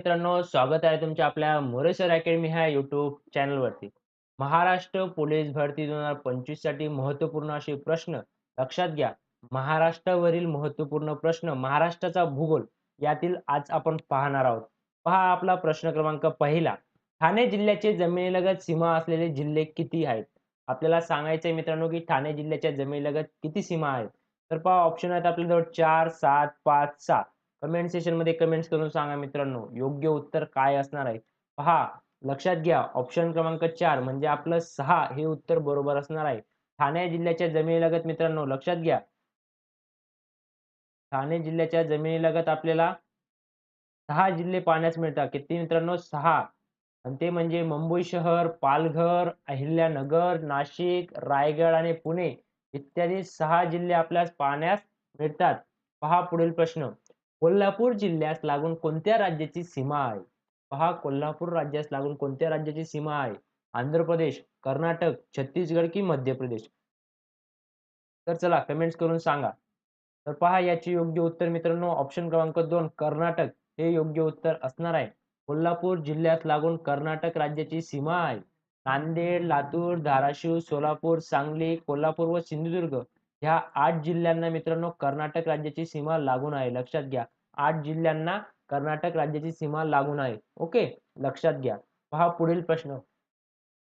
मित्रांनो स्वागत आहे तुमच्या आपल्या मोरेसर अकॅडमी ह्या युट्यूब चॅनलवरती. महाराष्ट्र पोलीस भरती दोन हजार पंचवीससाठी महत्त्वपूर्ण असे प्रश्न लक्षात घ्या. महाराष्ट्रावरील महत्त्वपूर्ण प्रश्न महाराष्ट्राचा भूगोल यातील आज आपण पाहणार आहोत. पहा आपला प्रश्न क्रमांक पहिला. ठाणे जिल्ह्याचे जमिनीलगत सीमा असलेले जिल्हे किती आहेत? आपल्याला सांगायचंय मित्रांनो की ठाणे जिल्ह्याच्या जमिनीलगत किती सीमा आहेत? तर पहा ऑप्शन आहेत आपल्याजवळ चार सात पाच सहा. कमेंट सेशनमध्ये कमेंट्स करून सांगा मित्रांनो योग्य उत्तर काय असणार आहे? पहा लक्षात घ्या ऑप्शन क्रमांक चार म्हणजे आपलं सहा हे उत्तर बरोबर असणार आहे. ठाणे जिल्ह्याच्या जमिनीलगत मित्रांनो लक्षात घ्या. ठाणे जिल्ह्याच्या जमिनीलगत आपल्याला सहा जिल्हे पाहण्यास मिळतात. किती मित्रांनो? सहा. आणि ते म्हणजे मुंबई शहर पालघर अहिल्यानगर नाशिक रायगड आणि पुणे इत्यादी सहा जिल्हे आपल्यास पाहण्यास मिळतात. पहा पुढील प्रश्न. कोल्हापूर जिल्ह्यास लागून कोणत्या राज्याची सीमा आहे? पहा कोल्हापूर राज्यास लागून कोणत्या राज्याची सीमा आहे? आंध्र प्रदेश कर्नाटक छत्तीसगड की मध्य प्रदेश? तर चला कमेंट्स करून सांगा. तर पहा याचे योग्य उत्तर मित्रांनो ऑप्शन क्रमांक दोन कर्नाटक. हे योग्य उत्तर असणार आहे. कोल्हापूर जिल्ह्यात लागून कर्नाटक राज्याची सीमा आहे. नांदेड लातूर धाराशिव सोलापूर सांगली कोल्हापूर व सिंधुदुर्ग. ह्या आठ जिल्ह्यांना मित्रांनो कर्नाटक राज्याची सीमा लागून आहे. लक्षात घ्या. आठ जिल्ह्यांना कर्नाटक राज्याची सीमा लागून आहे. ओके? लक्षात घ्या. पहा पुढील प्रश्न.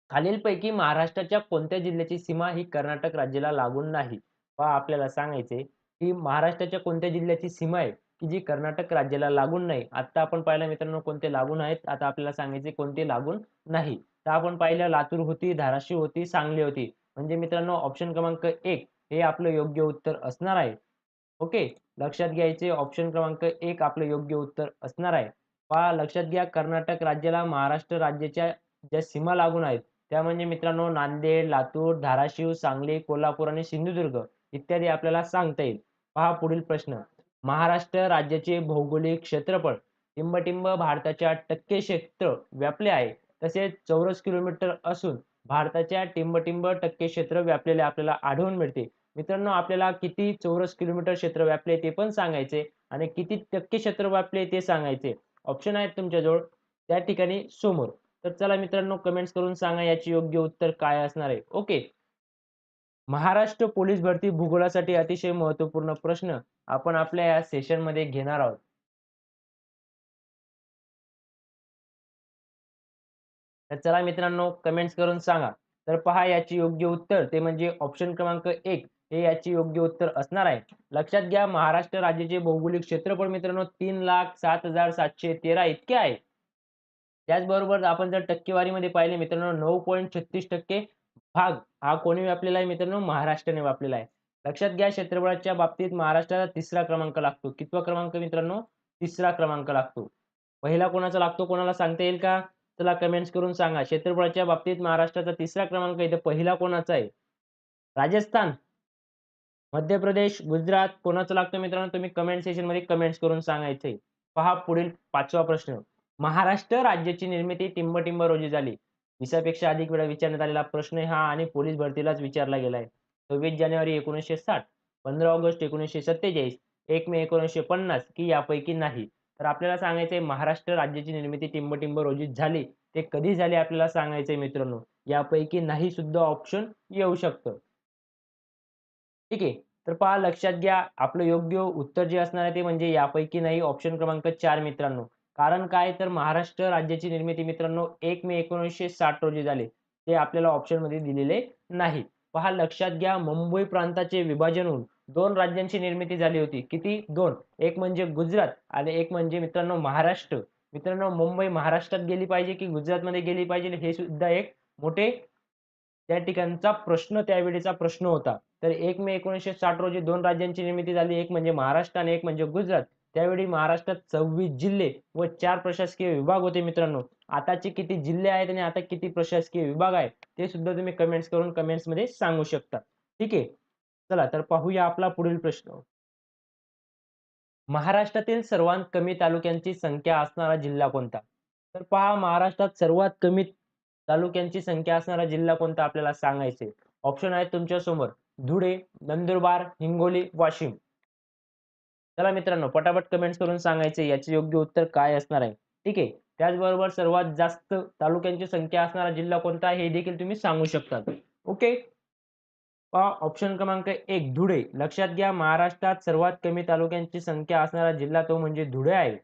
खालीलपैकी महाराष्ट्राच्या कोणत्या जिल्ह्याची सीमा ही कर्नाटक राज्याला लागून नाही? पहा आपल्याला सांगायचे की महाराष्ट्राच्या कोणत्या जिल्ह्याची सीमा आहे की जी कर्नाटक राज्याला लागून नाही? आता आपण पाहिलं मित्रांनो कोणते लागून आहेत. आता आपल्याला सांगायचे कोणते लागून नाही. तर आपण पाहिलं लातूर होती धाराशिव होती सांगली होती. म्हणजे मित्रांनो ऑप्शन क्रमांक एक हे आपलं योग्य उत्तर असणार आहे. ओके? लक्षात घ्यायचे ऑप्शन क्रमांक एक आपलं योग्य उत्तर असणार आहे. पहा लक्षात घ्या कर्नाटक राज्याला महाराष्ट्र राज्याच्या ज्या सीमा लागून आहेत त्या म्हणजे मित्रांनो नांदेड लातूर धाराशिव सांगली कोल्हापूर आणि सिंधुदुर्ग इत्यादी आपल्याला सांगता येईल. पहा पुढील प्रश्न. महाराष्ट्र राज्याचे भौगोलिक क्षेत्रफळ टिंबटिंब भारताच्या टक्के क्षेत्र व्यापले आहे तसेच चौरस किलोमीटर असून भारताच्या टिंबटिंब टक्के क्षेत्र व्यापलेले आपल्याला आढळून मिळते. मित्रांनो आपल्याला किती चौरस किलोमीटर क्षेत्र व्यापले ते पण सांगायचे आणि किती टक्के क्षेत्र व्यापले ते सांगायचे. ऑप्शन आहेत तुमच्याजवळ. त्या ठिकाणी समोर. तर चला मित्रांनो कमेंट्स करून सांगा याची योग्य उत्तर काय असणार आहे. ओके महाराष्ट्र पोलीस भरती भूगोलासाठी अतिशय महत्त्वपूर्ण प्रश्न आपण आपल्या या सेशनमध्ये घेणार आहोत. तर चला मित्रांनो कमेंट्स करून सांगा. तर पहा याची योग्य उत्तर. ते म्हणजे ऑप्शन क्रमांक एक. हे याचे योग्य उत्तर असणार आहे. लक्षात घ्या महाराष्ट्र राज्याचे भौगोलिक क्षेत्रफळ मित्रांनो तीन लाख सात हजार सातशे तेरा इतके आहे. त्याचबरोबर आपण जर टक्केवारीमध्ये पाहिले मित्रांनो नऊ पॉईंट छत्तीस टक्के भाग हा कोणी व्यापलेला आहे मित्रांनो? महाराष्ट्राने व्यापलेला आहे. लक्षात घ्या क्षेत्रफळाच्या बाबतीत महाराष्ट्राला तिसरा क्रमांक लागतो. कितवा क्रमांक मित्रांनो? तिसरा क्रमांक लागतो. पहिला कोणाचा लागतो? कोणाला सांगता येईल का? चला कमेंट्स करून सांगा. क्षेत्रफळाच्या बाबतीत महाराष्ट्राचा तिसरा क्रमांक इथे पहिला कोणाचा आहे? राजस्थान. मध्य प्रदेश गुजरात कोणाचं लागतो मित्रांनो? तुम्ही कमेंट सेशनमध्ये कमेंट्स करून सांगायचे पहा पुढील पाचवा प्रश्न. महाराष्ट्र राज्याची निर्मिती टिंबटिंब रोजी झाली. विसापेक्षा अधिक वेळा विचारण्यात आलेला प्रश्न हा आणि पोलीस भरतीलाच विचारला गेलाय. सव्वीस जानेवारी एकोणीसशे साठ पंधरा ऑगस्ट एकोणीसशे सत्तेचाळीस एक मे एकोणीसशे पन्नास की यापैकी नाही. तर आपल्याला सांगायचंय महाराष्ट्र राज्याची निर्मिती टिंबटिंब रोजी झाली. ते कधी झाले आपल्याला सांगायचंय मित्रांनो? यापैकी नाही सुद्धा ऑप्शन येऊ शकतं. ठीक आहे. तर पहा लक्षात घ्या आपलं योग्य उत्तर जे असणार आहे ते म्हणजे यापैकी नाही ऑप्शन क्रमांक चार मित्रांनो. कारण काय? तर महाराष्ट्र राज्याची निर्मिती मित्रांनो एक मे एकोणीसशे साठ रोजी झाले. ते आपल्याला ऑप्शनमध्ये दिलेले नाही. पहा लक्षात घ्या मुंबई प्रांताचे विभाजन होऊन दोन राज्यांची निर्मिती झाली होती. किती? दोन. एक म्हणजे गुजरात आणि एक म्हणजे मित्रांनो महाराष्ट्र. मित्रांनो मुंबई महाराष्ट्रात गेली पाहिजे की गुजरातमध्ये गेली पाहिजे हे सुद्धा एक मोठे त्या ठिकाणचा प्रश्न त्यावेळेचा प्रश्न होता. तर एक मे एकोणीसशे साठ रोजी दोन राज्यांची निर्मिती झाली. एक म्हणजे महाराष्ट्र आणि एक म्हणजे गुजरात. त्यावेळी महाराष्ट्रात सव्वीस जिल्हे व चार प्रशासकीय विभाग होते मित्रांनो. आताचे किती जिल्हे आहेत आणि आता किती प्रशासकीय विभाग आहेत ते सुद्धा तुम्ही कमेंट्स करून कमेंट्समध्ये सांगू शकता. ठीक आहे? चला तर पाहूया आपला पुढील प्रश्न. महाराष्ट्रातील सर्वात कमी तालुक्यांची संख्या असणारा जिल्हा कोणता? तर पहा महाराष्ट्रात सर्वात कमी तालुक्यांची संख्या असणारा जिल्हा कोणता आपल्याला सांगायचे? ऑप्शन आहेत तुमच्यासमोर. धुळे नंदुरबार हिंगोली वाशिम. चला मित्रांनो पटापट कमेंट्स करून सांगायचे याचे योग्य उत्तर काय असणार आहे? ठीक आहे? त्याचबरोबर सर्वात जास्त तालुक्यांची संख्या असणारा जिल्हा कोणता हे देखील तुम्ही सांगू शकता ओके ऑप्शन क्रमांक एक धुळे. लक्षात घ्या महाराष्ट्रात सर्वात कमी तालुक्यांची संख्या असणारा जिल्हा तो म्हणजे धुळे आहे.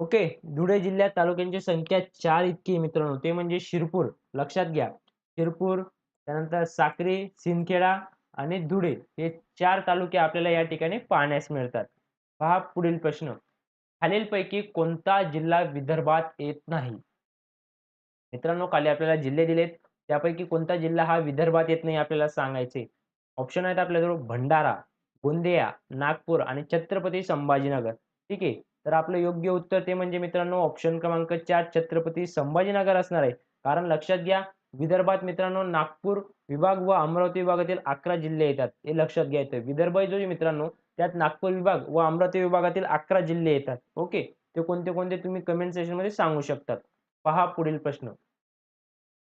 ओके धुळे जिल्ह्यात तालुक्यांची संख्या चार इतकी मित्रांनो. ते म्हणजे शिरपूर. लक्षात घ्या. शिरपूर त्यानंतर साक्री सिंदखेडा आणि धुळे हे चार तालुके आपल्याला या ठिकाणी पाहण्यास मिळतात. पहा पुढील प्रश्न. खालीलपैकी कोणता जिल्हा विदर्भात येत नाही? मित्रांनो खाली आपल्याला जिल्हे दिलेत. त्यापैकी कोणता जिल्हा हा विदर्भात येत नाही आपल्याला सांगायचे? ऑप्शन आहेत आपल्याजवळ भंडारा गोंदिया नागपूर आणि छत्रपती संभाजीनगर. ठीक आहे. तर आपलं योग्य उत्तर ते म्हणजे मित्रांनो ऑप्शन क्रमांक चार छत्रपती संभाजीनगर असणार आहे. कारण लक्षात घ्या विदर्भात मित्रांनो नागपूर विभाग व अमरावती विभागातील अकरा जिल्हे येतात. हे लक्षात घ्यायचं विदर्भ जो मित्रांनो त्यात नागपूर विभाग व अमरावती विभागातील अकरा जिल्हे येतात. ओके? ते कोणते कोणते तुम्ही कमेंट सेशनमध्ये सांगू शकतात. पहा पुढील प्रश्न.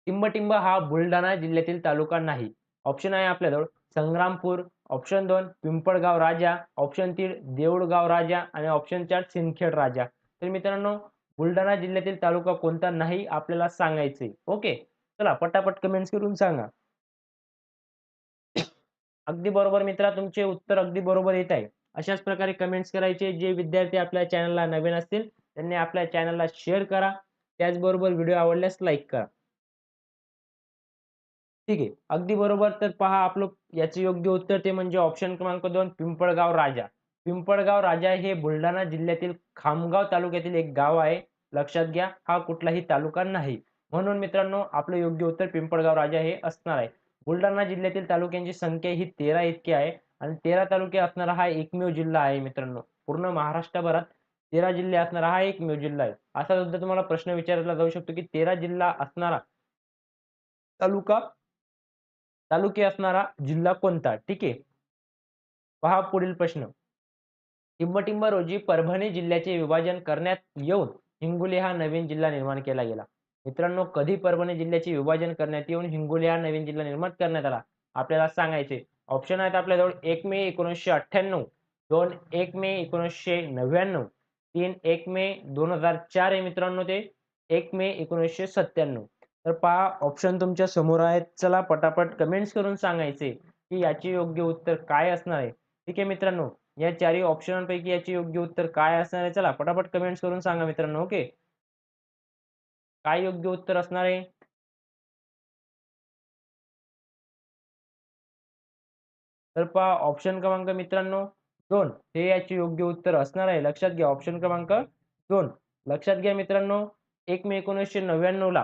टिंबटिंब हा बुलढाणा जिल्ह्यातील तालुका नाही. ऑप्शन आहे आपल्याजवळ. संग्रामपूर ऑप्शन दोन पिंपळगाव राजा ऑप्शन तीन देऊळगाव राजा आणि ऑप्शन चार सिंदखेड राजा. तर मित्रांनो बुलढाणा जिल्ह्यातील तालुका कोणता नाही आपल्याला सांगायचे ओके चला पटापट कमेंट्स करून सांगा. अगदी बरोबर मित्रा तुमचे उत्तर अगदी बरोबर येत आहे. अशाच प्रकारे कमेंट्स करायचे. जे विद्यार्थी आपल्या चॅनलला नवीन असतील त्यांनी आपल्या चॅनलला शेअर करा. त्याचबरोबर व्हिडिओ आवडल्यास लाईक करा. ठीक आहे. अगदी बरोबर. तर पहा आपलं याचे योग्य उत्तर ते म्हणजे ऑप्शन क्रमांक दोन पिंपळगाव राजा. पिंपळगाव राजा हे बुलढाणा जिल्ह्यातील खामगाव तालुक्यातील एक गाव आहे. लक्षात घ्या हा कुठलाही तालुका नाही. म्हणून मित्रांनो आपलं योग्य उत्तर पिंपळगाव राजा हे असणार आहे. बुलढाणा जिल्ह्यातील तालुक्यांची संख्या ही तेरा इतकी आहे आणि तेरा तालुके असणारा हा एकमेव जिल्हा आहे मित्रांनो. पूर्ण महाराष्ट्रभरात तेरा जिल्हे असणारा हा एकमेव जिल्हा आहे. असा सुद्धा तुम्हाला प्रश्न विचारला जाऊ शकतो की तेरा जिल्हा असणारा तालुका तालुके असणारा जिल्हा कोणता? ठीक आहे. पहा पुढील प्रश्न. टिंबटिंब रोजी परभणी जिल्ह्याचे विभाजन करण्यात येऊन हिंगोली हा नवीन जिल्हा निर्माण केला गेला. मित्रांनो कधी परभणी जिल्ह्याचे विभाजन करण्यात येऊन हिंगोली हा नवीन जिल्हा निर्माण करण्यात आला? आपल्याला सांगायचे. ऑप्शन आहेत आपल्याजवळ एक मे एकोणीसशे अठ्ठ्याण्णव दोन एक मे एकोणीसशे नव्याण्णव तीन एक मे दोन हजार चार आहे मित्रांनो ते एक मे एकोणीसशे सत्त्याण्णव. तर पहा ऑप्शन तुमच्यासमोर आहेत. चला पटापट कमेंट्स करून सांगायचे की याचे योग्य उत्तर काय असणार आहे. ठीक आहे मित्रांनो या चारही ऑप्शनांपैकी याचे योग्य उत्तर काय असणार आहे? चला पटापट कमेंट्स करून सांगा मित्रांनो ओके काय योग्य उत्तर असणार आहे? तर पहा ऑप्शन क्रमांक मित्रांनो दोन. हे याचे योग्य उत्तर असणार आहे. लक्षात घ्या ऑप्शन क्रमांक दोन. लक्षात घ्या मित्रांनो एक मे एकोणीसशे नव्याण्णव ला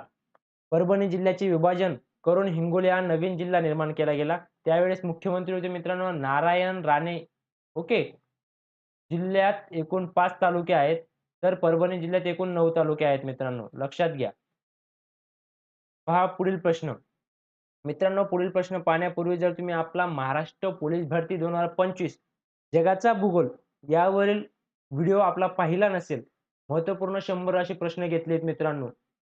परभणी जिल्ह्याचे विभाजन करून हिंगोली हा नवीन जिल्हा निर्माण केला गेला. त्यावेळेस मुख्यमंत्री होते मित्रांनो नारायण राणे. ओके? जिल्ह्यात एकूण पाच तालुके आहेत. तर परभणी जिल्ह्यात एकूण नऊ तालुके आहेत मित्रांनो. लक्षात घ्या. पहा पुढील प्रश्न. मित्रांनो पुढील प्रश्न पाहण्यापूर्वी जर तुम्ही आपला महाराष्ट्र पोलीस भरती दोन हजार पंचवीस जगाचा भूगोल यावरील व्हिडिओ आपला पाहिला नसेल महत्त्वपूर्ण शंभर असे प्रश्न घेतलेत मित्रांनो.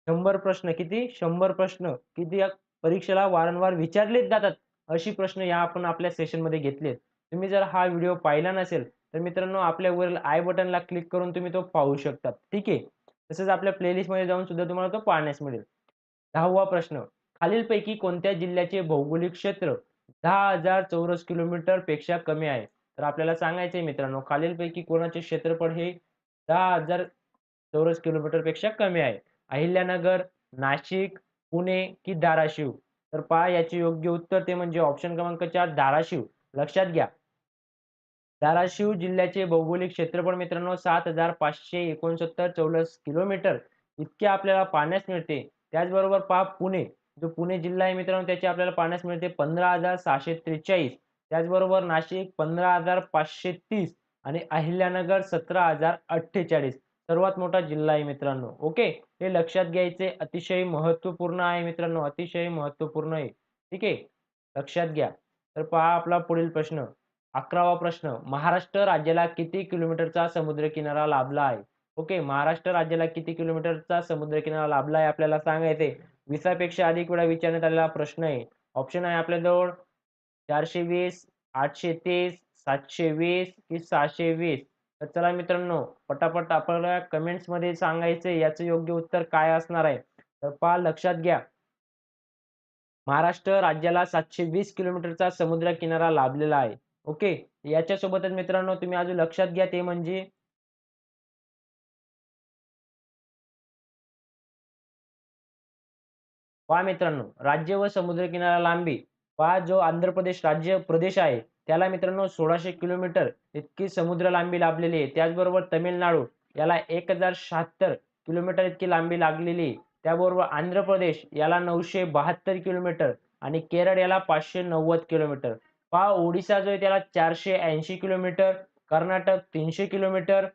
शंभर प्रश्न किती? शंभर प्रश्न. किती या परीक्षेला वारंवार विचारलेच जातात अशी प्रश्न या आपण आपल्या सेशनमध्ये घेतलेत. तुम्ही जर हा व्हिडिओ पाहिला नसेल तर मित्रांनो आपल्या वरील आय बटनला क्लिक करून तुम्ही तो पाहू शकता. ठीक आहे? तसंच आपल्या प्लेलिस्टमध्ये जाऊन सुद्धा तुम्हाला तो पाहण्यास मिळेल. दहावा प्रश्न. खालीलपैकी कोणत्या जिल्ह्याचे भौगोलिक क्षेत्र दहा हजार चौरस किलोमीटरपेक्षा कमी आहे? तर आपल्याला सांगायचंय मित्रांनो खालीलपैकी कोणाचे क्षेत्रफळ हे दहा हजार चौरस किलोमीटरपेक्षा कमी आहे? अहिल्यानगर नाशिक पुणे की धाराशिव? तर पहा याचे योग्य उत्तर ते म्हणजे ऑप्शन क्रमांक चार धाराशिव. लक्षात घ्या. धाराशिव जिल्ह्याचे भौगोलिक क्षेत्रफळ मित्रांनो सात हजार पाचशे एकोणसत्तर चौरस किलोमीटर. इतके आपल्याला पाहण्यास मिळते. त्याचबरोबर पहा पुणे. जो पुणे जिल्हा आहे मित्रांनो त्याचे आपल्याला पाहण्यास मिळते पंधरा हजार सहाशे त्रेचाळीस. त्याचबरोबर नाशिक पंधरा हजार पाचशे तीस. आणि अहिल्यानगर सतरा हजार अठ्ठेचाळीस. सर्वात मोठा जिल्हा आहे मित्रांनो. ओके हे लक्षात घ्यायचे अतिशय महत्त्वपूर्ण आहे मित्रांनो. अतिशय महत्त्वपूर्ण आहे. ठीक आहे? लक्षात घ्या. तर पहा आपला पुढील प्रश्न. अकरावा प्रश्न. महाराष्ट्र राज्याला किती किलोमीटरचा समुद्र किनारा लाभला आहे? ओके महाराष्ट्र राज्याला किती किलोमीटरचा समुद्र किनारा लाभला आहे आपल्याला सांगायचे विसापेक्षा अधिक वेळा विचारण्यात आलेला प्रश्न आहे. ऑप्शन आहे आपल्याजवळ चारशे वीस आठशे तीस सातशे वीस कि सहाशे वीस? तर चला मित्रांनो पटापट आपल्याला कमेंट्समध्ये सांगायचे याचं योग्य उत्तर काय असणार आहे? तर पहा लक्षात घ्या. महाराष्ट्र राज्याला सातशे वीस किलोमीटरचा समुद्र किनारा लाभलेला आहे. ओके? याच्यासोबतच मित्रांनो तुम्ही अजून लक्षात घ्या ते म्हणजे. पहा मित्रांनो राज्य व समुद्र किनारा लांबी. पहा जो आंध्र प्रदेश राज्य प्रदेश आहे त्याला मित्रांनो सोळाशे किलोमीटर इतकी समुद्र लांबी लाभलेली आहे. त्याचबरोबर तमिळनाडू याला एक हजार शहात्तर किलोमीटर इतकी लांबी लागलेली आहे. त्याबरोबर आंध्र प्रदेश याला नऊशे बहात्तर किलोमीटर आणि केरळ याला पाचशे नव्वद किलोमीटर. पहा ओडिसा जो आहे त्याला चारशे ऐंशी किलोमीटर कर्नाटक तीनशे किलोमीटर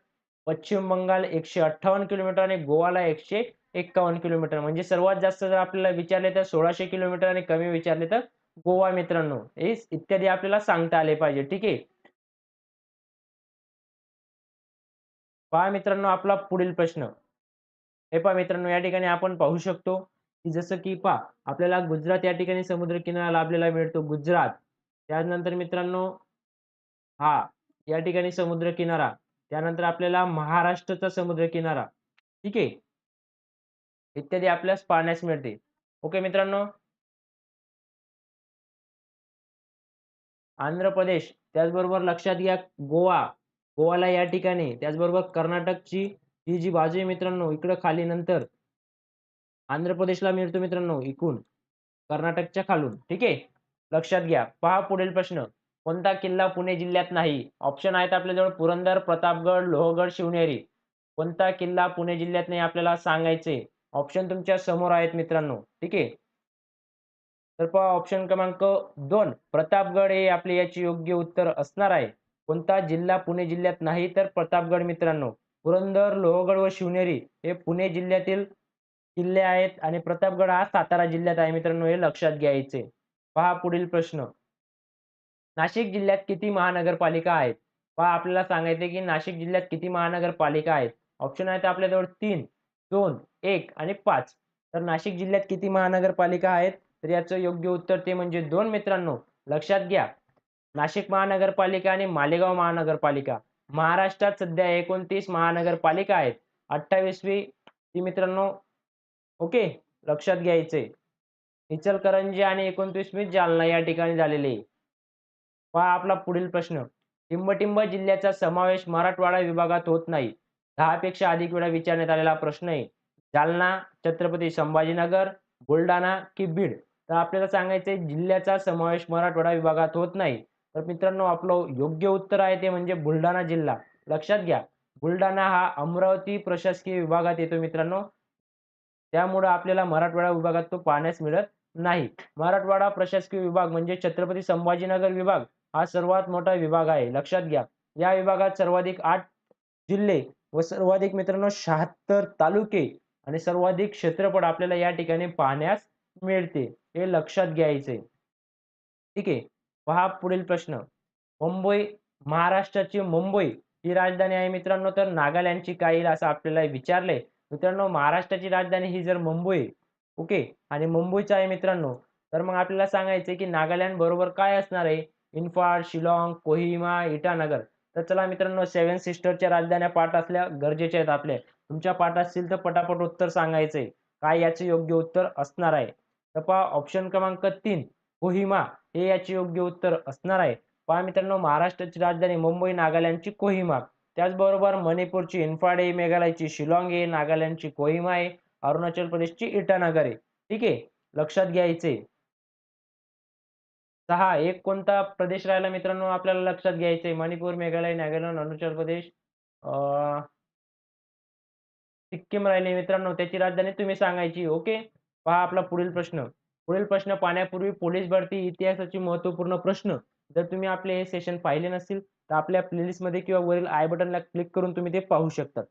पश्चिम बंगाल एकशे अठ्ठावन्न किलोमीटर आणि गोवाला एकशे एक्कावन्न किलोमीटर. म्हणजे सर्वात जास्त जर आपल्याला विचारले तर सोळाशे किलोमीटर आणि कमी विचारले तर गोवा मित्रांनो हे इत्यादी आपल्याला सांगता आले पाहिजे ठीक आहे? पहा मित्रांनो आपला पुढील प्रश्न. हे पहा मित्रांनो या ठिकाणी आपण पाहू शकतो की जसं की पहा आपल्याला गुजरात या ठिकाणी समुद्र किनारा लाभलेला मिळतो गुजरात. त्यानंतर मित्रांनो हा या ठिकाणी समुद्र किनारा त्यानंतर आपल्याला महाराष्ट्राचा समुद्र किनारा ठीक आहे? इत्यादी आपल्यास पाहण्यास मिळते. ओके मित्रांनो आंध्र प्रदेश त्याचबरोबर लक्षात घ्या गोवा. गोवाला या ठिकाणी त्याचबरोबर कर्नाटकची ही जी बाजू आहे मित्रांनो इकडं खाली नंतर. आंध्र प्रदेशला मिळतो मित्रांनो इकून. कर्नाटकच्या खालून ठीक आहे? लक्षात घ्या. पहा पुढील प्रश्न. कोणता किल्ला पुणे जिल्ह्यात नाही? ऑप्शन आहेत आपल्याजवळ पुरंदर प्रतापगड लोहगड शिवनेरी. कोणता किल्ला पुणे जिल्ह्यात नाही आपल्याला सांगायचे ऑप्शन तुमच्यासमोर आहेत मित्रांनो ठीक आहे? तर पहा ऑप्शन क्रमांक दोन प्रतापगड हे आपले याचे योग्य उत्तर असणार आहे. कोणता? जिल्हा? पुणे जिल्ह्यात नाही तर प्रतापगड मित्रांनो. पुरंदर लोहगड व शिवनेरी हे पुणे जिल्ह्यातील किल्ले आहेत आणि प्रतापगड हा सातारा जिल्ह्यात आहे मित्रांनो हे लक्षात घ्यायचे. पहा पुढील प्रश्न. नाशिक जिल्ह्यात किती महानगरपालिका आहेत? पहा आपल्याला सांगायचे की नाशिक जिल्ह्यात किती महानगरपालिका आहेत? ऑप्शन आहेत आपल्याजवळ तीन दोन एक आणि पाच. तर नाशिक जिल्ह्यात किती महानगरपालिका आहेत? तर याचं योग्य उत्तर ते म्हणजे दोन मित्रांनो लक्षात घ्या. नाशिक महानगरपालिका आणि मालेगाव महानगरपालिका. महाराष्ट्रात सध्या एकोणतीस महानगरपालिका आहेत. अठ्ठावीसवी ती मित्रांनो ओके लक्षात घ्यायचे. इचलकरंजी आणि एकोणतीसवी जालना या ठिकाणी झालेले पहा आपला पुढील प्रश्न. टिंबटिंब जिल्ह्याचा समावेश मराठवाडा विभागात होत नाही. दहा पेक्षा अधिक वेळा विचारण्यात आलेला प्रश्न आहे. जालना छत्रपती संभाजीनगर बुलढाणा की बीड? तर आपल्याला सांगायचंय जिल्ह्याचा समावेश मराठवाडा विभागात होत नाही. तर मित्रांनो आपलं योग्य उत्तर आहे ते म्हणजे बुलढाणा जिल्हा. लक्षात घ्या बुलढाणा हा अमरावती प्रशासकीय विभागात येतो मित्रांनो. त्यामुळे आपल्याला मराठवाडा विभागात तो पाहण्यास मिळत नाही. मराठवाडा प्रशासकीय विभाग म्हणजे छत्रपती संभाजीनगर विभाग हा सर्वात मोठा विभाग आहे. लक्षात घ्या या विभागात सर्वाधिक आठ जिल्हे व सर्वाधिक मित्रांनो शहात्तर तालुके आणि सर्वाधिक क्षेत्रफळ आपल्याला या ठिकाणी पाहण्यास मिळते हे लक्षात घ्यायचे. ठीक आहे? पहा पुढील प्रश्न. मुंबई महाराष्ट्राची मुंबई ही राजधानी आहे मित्रांनो तर नागालँडची काय येईल असं आपल्याला विचारले मित्रांनो महाराष्ट्राची राजधानी ही जर मुंबई ओके? आणि मुंबईचं आहे मित्रांनो तर मग आपल्याला सांगायचंय की नागालँड बरोबर काय असणार आहे? इन्फाळ शिलाँग कोहिमा इटानगर. तर चला मित्रांनो सेव्हन सिस्टरच्या राजधान्या पाठ असल्या गरजेच्या आहेत आपल्या. तुमच्या पाठ असतील तर पटापट उत्तर सांगायचंय. काय याचे योग्य उत्तर असणार आहे? तर पहा ऑप्शन क्रमांक तीन कोहिमा. हे याचे योग्य उत्तर असणार आहे. पहा मित्रांनो महाराष्ट्राची राजधानी मुंबई नागालँडची कोहिमा. त्याचबरोबर मणिपूरची इन्फाडे मेघालयची शिलाँग आहे नागालँडची कोहिमा आहे. अरुणाचल प्रदेशची इटानगर आहे. ठीक आहे? लक्षात घ्यायचे. सहा एक कोणता प्रदेश राहिला मित्रांनो? आपल्याला लक्षात घ्यायचंय मणिपूर मेघालय नागालँड अरुणाचल प्रदेश. सिक्कीम राहिले मित्रांनो त्याची राजधानी तुम्ही सांगायची ओके पहा आपला पुढील प्रश्न. पुढील प्रश्न पाहण्यापूर्वी पोलीस भरती इतिहासाची महत्त्वपूर्ण प्रश्न. जर तुम्ही आपले हे सेशन पाहिले नसतील तर आपल्या प्लेलिस्टमध्ये किंवा वरील आय बटनला क्लिक करून तुम्ही ते पाहू शकता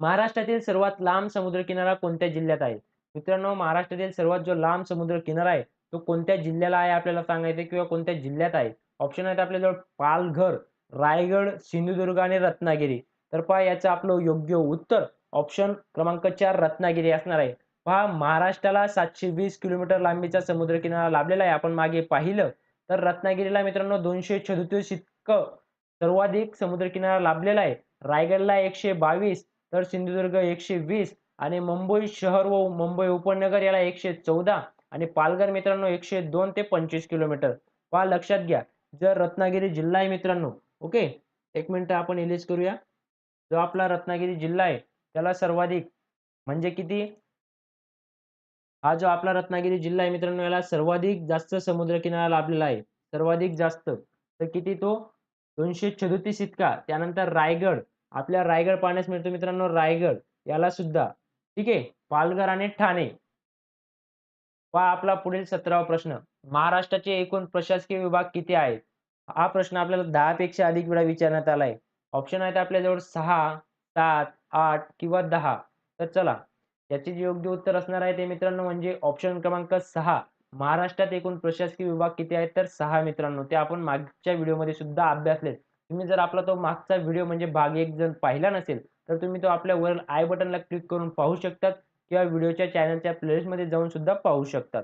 महाराष्ट्रातील सर्वात लांब समुद्र किनारा कोणत्या जिल्ह्यात आहे? मित्रांनो महाराष्ट्रातील सर्वात जो लांब समुद्र किनारा आहे तो कोणत्या जिल्ह्याला आहे आपल्याला सांगायचं किंवा कोणत्या जिल्ह्यात आहे? ऑप्शन आहेत आपल्याजवळ पालघर रायगड सिंधुदुर्ग आणि रत्नागिरी. तर पहा याचं आपलं योग्य उत्तर ऑप्शन क्रमांक चार रत्नागिरी असणार आहे. पहा महाराष्ट्राला सातशे वीस किलोमीटर लांबीचा समुद्र किनारा लाभलेला आहे. आपण मागे पाहिलं तर रत्नागिरीला मित्रांनो दोनशे छदतीस इतकं सर्वाधिक समुद्रकिनारा लाभलेला आहे. रायगडला एकशे बावीस तर सिंधुदुर्ग एकशे वीस आणि मुंबई शहर व मुंबई उपनगर याला एकशे चौदा आणि पालघर मित्रांनो एकशे दोन ते पंचवीस किलोमीटर. पहा लक्षात घ्या जर रत्नागिरी जिल्हा आहे मित्रांनो ओके? एक मिनिट आपण इलेज करूया. जो आपला रत्नागिरी जिल्हा आहे त्याला सर्वाधिक म्हणजे किती? हा जो आपला रत्नागिरी जिल्हा आहे मित्रांनो याला सर्वाधिक जास्त समुद्रकिनारा लाभलेला आहे. सर्वाधिक जास्त. तर किती तो? दोनशे सदोतीस इतका. त्यानंतर रायगड. आपल्या रायगड पाहण्यास मिळतो मित्रांनो रायगड. याला सुद्धा. ठीक आहे? पालघर आणि ठाणे. पहा आपला पुढील सतरावा प्रश्न. महाराष्ट्राचे एकूण प्रशासकीय विभाग किती आहेत? हा प्रश्न आपल्याला दहा पेक्षा अधिक वेळा विचारण्यात आलाय. ऑप्शन आहेत आपल्याजवळ सहा सात आठ किंवा दहा. तर चला याचे जे योग्य उत्तर असणार आहे ते मित्रांनो म्हणजे ऑप्शन क्रमांक सहा. महाराष्ट्रात एकूण प्रशासकीय विभाग किती आहेत? तर सहा मित्रांनो. ते आपण मागच्या व्हिडिओमध्ये सुद्धा अभ्यासले तुम्ही जर आपला तो मागचा व्हिडिओ म्हणजे भाग एक जर पाहिला नसेल तर तुम्ही तो आपल्या वर आय बटनला क्लिक करून पाहू शकतात किंवा व्हिडिओच्या चॅनलच्या प्लेलिस्टमध्ये जाऊन सुद्धा पाहू शकतात.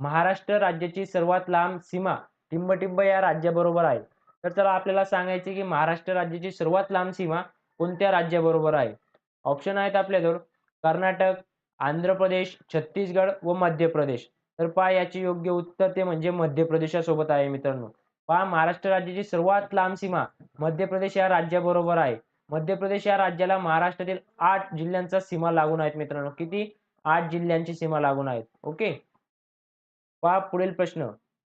महाराष्ट्र राज्याची सर्वात लांब सीमा टिंबटिंब या राज्याबरोबर आहे. तर चला आपल्याला सांगायचे की महाराष्ट्र राज्याची सर्वात लांब सीमा कोणत्या राज्याबरोबर आहे? ऑप्शन आहेत आपल्याजवळ. कर्नाटक आंध्र प्रदेश छत्तीसगड व मध्य प्रदेश. तर पहा याचे योग्य उत्तर ते म्हणजे मध्य प्रदेशासोबत आहे मित्रांनो. पहा महाराष्ट्र राज्याची सर्वात लांब सीमा मध्य प्रदेश या राज्याबरोबर आहे. मध्य प्रदेश या राज्याला महाराष्ट्रातील आठ जिल्ह्यांचा सीमा लागून आहेत मित्रांनो. किती? आठ जिल्ह्यांची सीमा लागून आहेत. ओके पहा पुढील प्रश्न.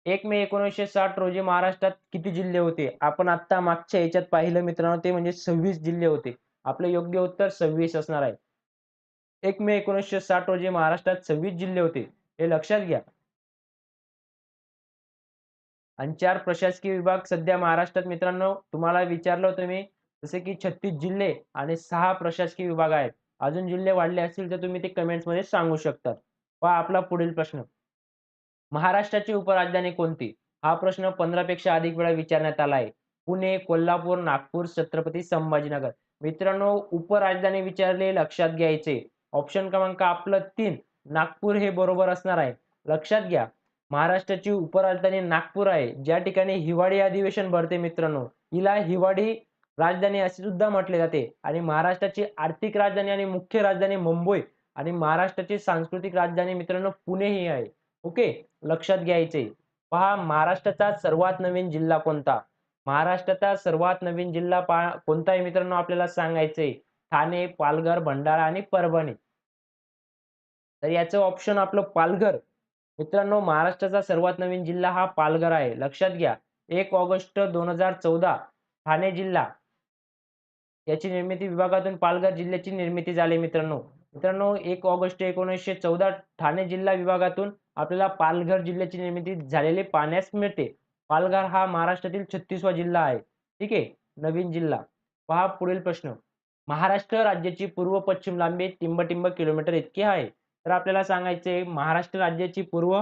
एक मे एकोणीसशे साठ रोजी महाराष्ट्रात किती जिल्हे होते? आपण आता मागच्या याच्यात पाहिलं मित्रांनो ते म्हणजे सव्वीस जिल्हे होते. आपलं योग्य उत्तर सव्वीस असणार आहे. एक मे एकोणीसशे साठ रोजी महाराष्ट्रात सव्वीस जिल्हे होते. हे लक्षात घ्या. आणि चार प्रशासकीय विभाग सध्या महाराष्ट्रात मित्रांनो तुम्हाला विचारलं होतं मी जसे की छत्तीस जिल्हे आणि सहा प्रशासकीय विभाग आहेत. अजून जिल्हे वाढले असतील तर तुम्ही ते कमेंट्समध्ये सांगू शकतात. पहा आपला पुढील प्रश्न. महाराष्ट्राची उपराजधानी कोणती? हा प्रश्न पंधरा पेक्षा अधिक वेळा विचारण्यात आला आहे. पुणे कोल्हापूर नागपूर छत्रपती संभाजीनगर. मित्रांनो उपराजधानी विचारले लक्षात घ्यायचे. ऑप्शन क्रमांक आपलं तीन नागपूर हे बरोबर असणार आहे. लक्षात घ्या महाराष्ट्राची उपराजधानी नागपूर आहे. ज्या ठिकाणी हिवाळी अधिवेशन भरते मित्रांनो हिला हिवाळी राजधानी असे सुद्धा म्हटले जाते. आणि महाराष्ट्राची आर्थिक राजधानी आणि मुख्य राजधानी मुंबई आणि महाराष्ट्राची सांस्कृतिक राजधानी मित्रांनो पुणे ही आहे. ओके लक्षात घ्यायचे. पहा महाराष्ट्राचा सर्वात नवीन जिल्हा कोणता? महाराष्ट्राचा सर्वात नवीन जिल्हा पा कोणता आहे मित्रांनो आपल्याला सांगायचंय? ठाणे पालघर भंडारा आणि परभणी. तर याचं ऑप्शन आपलं पालघर. मित्रांनो महाराष्ट्राचा सर्वात नवीन जिल्हा हा पालघर आहे. लक्षात घ्या. एक ऑगस्ट दोन हजार चौदा ठाणे जिल्हा. याची निर्मिती विभागातून पालघर जिल्ह्याची निर्मिती झाली मित्रांनो. मित्रांनो एक ऑगस्ट एकोणीसशे चौदा ठाणे जिल्हा विभागातून आपल्याला पालघर जिल्ह्याची निर्मिती झालेले पाण्यास मिळते. पालघर हा महाराष्ट्रातील छत्तीसवा जिल्हा आहे. ठीक आहे? नवीन जिल्हा. पहा पुढील प्रश्न. महाराष्ट्र राज्याची पूर्व पश्चिम लांबी टिंबटिंब किलोमीटर इतकी आहे. तर आपल्याला सांगायचे महाराष्ट्र राज्याची पूर्व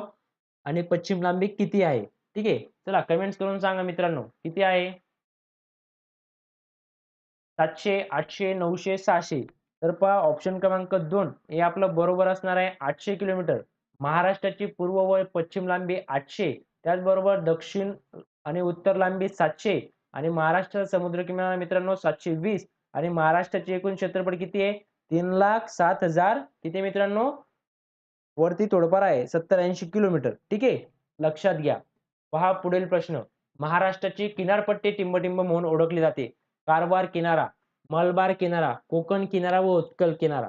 आणि पश्चिम लांबी किती आहे? ठीक आहे? चला कमेंट्स करून सांगा मित्रांनो. किती आहे? सातशे आठशे नऊशे सहाशे. तर पहा ऑप्शन क्रमांक दोन हे आपलं बरोबर असणार आहे आठशे किलोमीटर. महाराष्ट्राची पूर्व व पश्चिम लांबी आठशे त्याचबरोबर दक्षिण आणि उत्तर लांबी सातशे आणि महाराष्ट्र समुद्र किनारा मित्रांनो सातशे वीस आणि महाराष्ट्राचे एकूण क्षेत्रफळ किती आहे? तीन लाख सात हजार किती मित्रांनो? वरती तोडपार आहे सत्तर ऐंशी किलोमीटर. ठीक आहे? लक्षात घ्या. पहा पुढील प्रश्न. महाराष्ट्राची किनारपट्टी टिंबटिंब म्हणून ओळखली जाते. कारवार किनारा मलबार किनारा कोकण किनारा व उत्कल किनारा.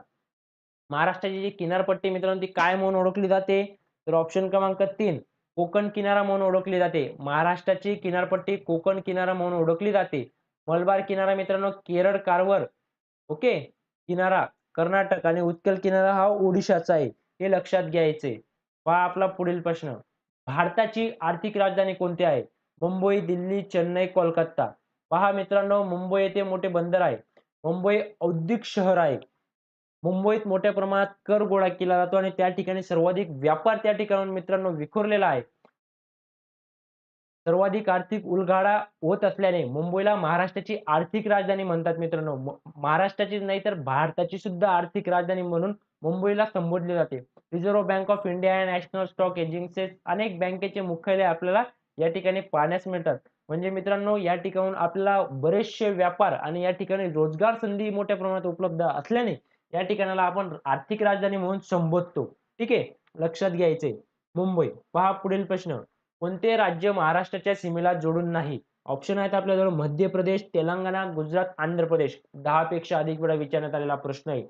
महाराष्ट्राची जी किनारपट्टी मित्रांनो ती काय म्हणून ओळखली जाते? तर ऑप्शन क्रमांक तीन कोकण किनारा म्हणून ओळखली जाते. महाराष्ट्राची किनारपट्टी कोकण किनारा म्हणून ओळखली जाते. मलबार किनारा मित्रांनो केरळ कारवर ओके? किनारा कर्नाटक आणि उत्कल किनारा हा ओडिशाचा आहे. हे लक्षात घ्यायचे. पहा आपला पुढील प्रश्न. भारताची आर्थिक राजधानी कोणती आहे? मुंबई दिल्ली चेन्नई कोलकाता. पहा मित्रांनो मुंबई येथे मोठे बंदर आहे. मुंबई औद्योगिक शहर आहे. मुंबईत मोठ्या प्रमाणात कर गोळा केला जातो आणि त्या ठिकाणी सर्वाधिक व्यापार त्या ठिकाणी मित्रांनो विखुरलेला आहे. सर्वाधिक आर्थिक उलघाडा होत असल्याने मुंबईला महाराष्ट्राची आर्थिक राजधानी म्हणतात मित्रांनो. महाराष्ट्राची नाही तर भारताची सुद्धा आर्थिक राजधानी म्हणून मुंबईला संबोधले जाते. Reserve Bank of India National Stock agencies अनेक बँकेचे मुख्यालय आपल्याला या ठिकाणी पाहण्यास मिळतात. म्हणजे मित्रांनो या ठिकाणून आपल्याला बरेचसे व्यापार आणि या ठिकाणी रोजगार संधी मोठ्या प्रमाणात उपलब्ध असल्याने या ठिकाणाला आपण आर्थिक राजधानी म्हणून संबोधतो. ठीक आहे? लक्षात घ्यायचे मुंबई. पहा पुढील प्रश्न. कोणते राज्य महाराष्ट्राच्या सीमेला जोडून नाही? ऑप्शन आहेत आपल्याजवळ मध्य प्रदेश तेलंगणा गुजरात आंध्र प्रदेश. दहा पेक्षा अधिक वेळा विचारण्यात आलेला प्रश्न आहे.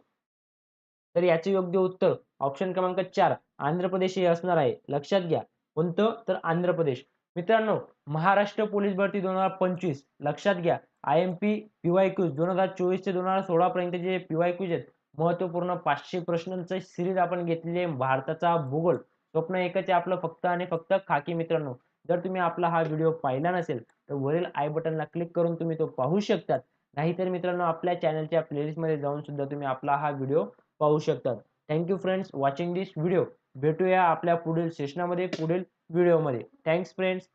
तर याचे योग्य उत्तर ऑप्शन क्रमांक चार आंध्र प्रदेश हे असणार आहे. लक्षात घ्या. कोणतं? तर आंध्र प्रदेश. मित्रांनो महाराष्ट्र पोलीस भरती दोन हजार पंचवीस. लक्षात घ्या. I M P PY Qs दोन हजार चोवीस ते दोन हजार सोळा पर्यंत जे पीवाय क्यूज आहेत महत्त्वपूर्ण पाचशे प्रश्नांचं सिरीज आपण घेतलेली आहे. भारताचा भूगोल स्वप्न एकच आहे आपलं फक्त आणि फक्त खाकी मित्रांनो. जर तुम्ही आपला हा व्हिडिओ पाहिला नसेल तर वरील आय बटनला क्लिक करून तुम्ही तो पाहू शकतात. नाहीतर मित्रांनो आपल्या चॅनलच्या प्लेलिस्टमध्ये जाऊन सुद्धा तुम्ही आपला हा व्हिडिओ पाहू शकतात. Thank you friends watching this video भेटूया आपल्या पुढील सेशनामध्ये पुढील व्हिडिओमध्ये थँक्स फ्रेंड्स